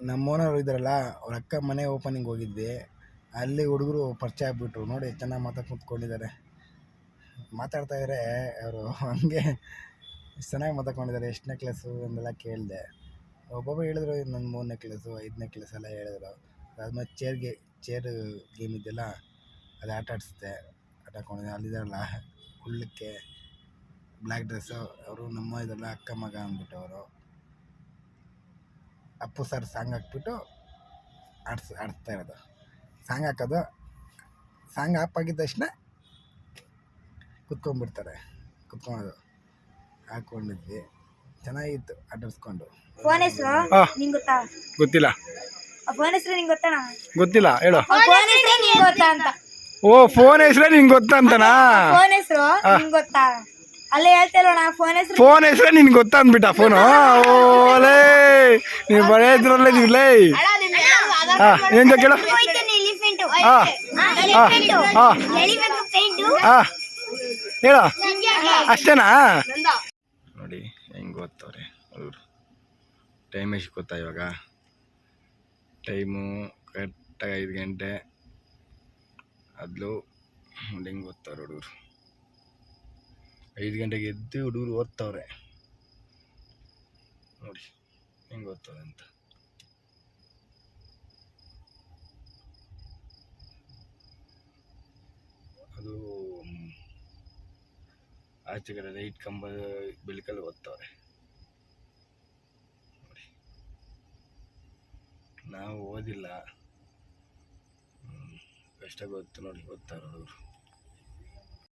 ನಮ್ಮ ಓನರ್ ಇದ್ದಾರಲ್ಲ ಅವ್ರ ಅಕ್ಕ ಮನೆ ಓಪನಿಂಗ್ ಹೋಗಿದ್ವಿ. ಅಲ್ಲಿ ಹುಡುಗರು ಪರಿಚಯ ಆಗಿಬಿಟ್ರು. ನೋಡಿ ಚೆನ್ನಾಗಿ ಮಾತಾಡಿ, ಕೂತ್ಕೊಂಡಿದ್ದಾರೆ. ಮಾತಾಡ್ತಾ ಇದ್ರೆ ಅವರು ಹಂಗೆ ಚೆನ್ನಾಗಿ ಮಾತಾಡ್ಕೊಂಡಿದ್ದಾರೆ. ಎಷ್ಟು ನೆಕ್ಲೆಸ್ಸು ಅಂದೆಲ್ಲ ಕೇಳಿದೆ. ಒಬ್ಬೊಬ್ಬ ಹೇಳಿದ್ರು ನನ್ನ ಮೂರನೇ ನೆಕ್ಲೆಸ್ಸು ಐದನೇ ಕ್ಲಾಸ್ ಎಲ್ಲ ಹೇಳಿದ್ರು. ಅದಾದ್ಮೇಲೆ ಚೇರ್ಗೆ ಚೇರ್ ಗೇಮ್ ಇದೆಯಲ್ಲ ಅದು ಆಟ ಆಡಿಸುತ್ತೆ ಆಟ ಆಡ್ಕೊಂಡಿದ್ದೆ ಅಲ್ಲಿದ್ದಾರಲ್ಲ ಕುಳ್ಳಕ್ಕೆ ಬ್ಲ್ಯಾಕ್ ಡ್ರೆಸ್ಸು ಅವರು ನಮ್ಮ ಇದೆಲ್ಲ ಅಕ್ಕ ಮಗ ಅಂದ್ಬಿಟ್ಟು ಅವರು ಅಪ್ಪು ಸರ್ ಸಾಂಗ್ ಹಾಕ್ಬಿಟ್ಟು ಆಡ್ಸ್ ಆಡಿಸ್ತಾ ಇರೋದು. ಸಾಂಗ್ ಹಾಕೋದು. ಸಾಂಗ್ ಆಪ್ ಆಗಿದ ತಕ್ಷಣ ಕುತ್ಕೊಂಡ್ಬಿಡ್ತಾರೆ. ಕುತ್ಕೊಳೋದು ಹಾಕ್ಕೊಂಡಿದ್ವಿ ಚೆನ್ನಾಗಿತ್ತು ಆಟಾಡ್ಸ್ಕೊಂಡು. ಫೋನ್ ಹೆಸರು? ಆ. ಗೊತ್ತಾ? ಗೊತ್ತಿಲ್ಲ. ಆ ಫೋನ್ ಹೆಸರು ನಿಂಗೆ ಗೊತ್ತಾ? ಗೊತ್ತಿಲ್ಲ ಹೇಳು. ಫೋನ್ ಹೆಸರು ನಿಂಗೆ ಗೊತ್ತಾ ಅಂತ. ಓ ಫೋನ್ ಹೆಸ್ರೆ ನಿಂಗೆ ಗೊತ್ತಂತನಾ ಫೋನ್ ಹೆಸರು ನಿಂಗೆ ಗೊತ್ತಾ? ಅಲ್ಲೇ ಹೇಳ್ತಿರೋಣ ಫೋನ್ ಹೆಸರು ಫೋನ್ ಹೆಸರು ನಿಂಗೆ ಗೊತ್ತಾ ಅಂದ್ಬಿಟ್ಟ ಫೋನು? ಓಲೇ ನೀವು ಬರೇ ಇದ್ರಲ್ಲೇ ನೀವ್ಲೇ ಹಾಂ ಏನು ಕೇಳು. ಹಾ ಹಾ ಹಾಂ ಹೇಳು. ಅಷ್ಟೇನಾ? ನೋಡಿ ಹೆಂಗೆ ಓದ್ತವ್ರೆ ಹುಡುಗರು ಟೈಮ್ ಎಷ್ಟು ಗೊತ್ತಾ ಇವಾಗ? ಟೈಮು ಕರೆಕ್ಟಾಗಿ ಐದು ಗಂಟೆ. ಅದ್ಲು ನೋಡಿ ಹೆಂಗೆ ಓದ್ತವ್ರೆ ಹುಡುಗರು. ಐದು ಗಂಟೆಗೆ ಎದ್ದು ಹುಡುಗರು ಓದ್ತವ್ರೆ. ನೋಡಿ. ಹೆಂಗೆ ಓದ್ತದೆ ಅಂತ. ಅದು ಆಚೆ ಕಡೆ ಲೈಟ್ ಕಂಬ, ಬೆಳಕಲ್ಲಿ ಓದ್ತವ್ರೆ ನಾವು ಓದಿಲ್ಲ. ಕಷ್ಟ ಗೊತ್ತು ನೋಡಿ ಓದ್ತಾರೆ ಹುಡುಗರು